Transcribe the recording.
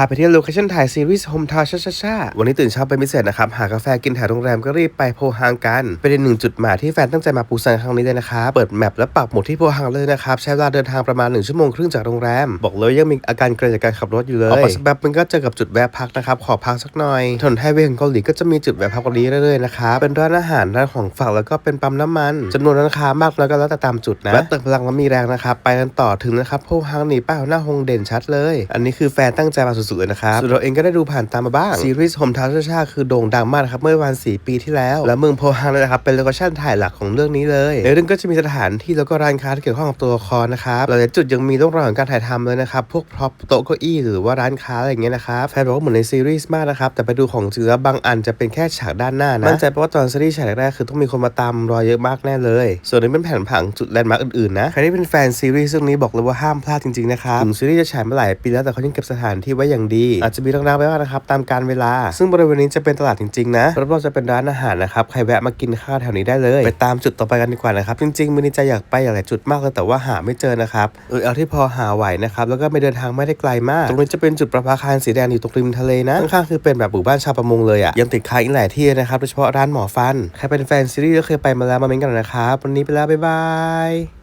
าไปเที่ยวโลเคชั่นถ่ายซีรีส์โฮมทาวชาชาชาวันนี้ตื่นเช้าเป็นพิเศษนะครับ หากาแฟกินแถวโรงแรมก็รีบไปโพฮังกัน เป็นหนึ่งจุดหมายที่แฟนตั้งใจมาปูซันครั้งนี้เลยนะครับ เปิดแมปและปักหมุดที่โพฮังเลยนะครับ ใช้เวลาเดินทางประมาณ 1 ชั่วโมงครึ่งจากโรงแรม บอกเลยยังมีอาการเกรงจากการขับรถอยู่เลยออกไปสักแป๊บมันก็เจอกับจุดแวะพักนะครับ ขอพักสักหน่อยถนนไฮเวย์ของเกาหลีก็จะมีจุดแวะพักวันนี้เรื่อยๆนะครับเป็นร้านอาหารร้านของฝากแล้วก็เป็นปั๊มน้ำมันจำนวนร้านค้ามากแล้วก็แล้วแต่ตามจุดนะแวะเติมพลังแล้วมีแรงนะครับไปกันต่อถึงนะครับโพฮังนี่ป้าหน้าฮงเด่นชัดเลย อันนี้คือแฟนตั้งใจมาสุดๆเลยนะครับส่วนเราเองก็ได้ดูผ่านตามมาบ้าง ซีรีส์โฮมทาวน์ชาคือโด่งดังมากนะครับเมื่อวัน4ปีที่แล้ว และเมืองโพฮังเลยนะครับเป็นโลเคชั่นถ่ายหลักของเรื่องนี้เลยในเรื่องก็จะมีสถานที่แล้วก็ร้านค้าที่เกี่ยวข้องกับตัวละครนะครับหลายๆจุดยังมีร่องรอยของการถ่ายทำเลยนะครับพวกพร็อพโต๊ะเก้าอี้หรือว่าร้านค้าอะไรอย่างเงี้ยนะครับแฟนบอกว่าเหมือนในซีรีส์มากนะครับแต่ไปดูของจริงแล้วบางอันจะเป็นแค่ฉากด้านหน้านะมั่นใจเพราะว่าตอนซีรีส์ฉากแรกๆคือต้องมีคนมาตามรอยเยอะมากแน่เลย ส่วนนี้เป็นแผนผังจุดแลนด์มาร์กอื่นๆนะใครที่เป็นแฟนซีรีส์เรื่องนี้บอกเลยว่าห้ามพลาดจริงๆนะครับถึงซีรีส์จะฉายมาหลายปีแล้วแต่เขายังเก็บสถานที่ไว้อย่างดี อาจจะมีรางๆไว้บ้างนะครับตามการเวลา ซึ่งบริเวณนี้จะเป็นตลาดจริงๆนะรอบๆจะเป็นร้านอาหารนะครับใครแวะมากินข้าวแถวนี้ได้เลย ไปตามจุดต่อไปกันดีกว่านะครับจริงๆมือนี้ใจอยากไปหลายจุดมากเลยแต่ว่าหาไม่เจอนะครับเออเอาที่พอหาไหวนะครับแล้วก็ไม่เดินทางไม่ได้ไกลมาก ตรงนี้จะเป็นจุดประภาคารสีแดงอยู่ตรงริมทะเลนะข้างๆคือเป็นแบบหมู่บ้านชาวประมงเลยอะยังติดค้างอีกหลายที่นะครับโดยเฉพาะร้านหมอฟันใครเป็นแฟนซีรีส์ก็เคยไปมาแล้วมาเม้นกันนะครับวันนี้ไปแล้วบ๊ายบาย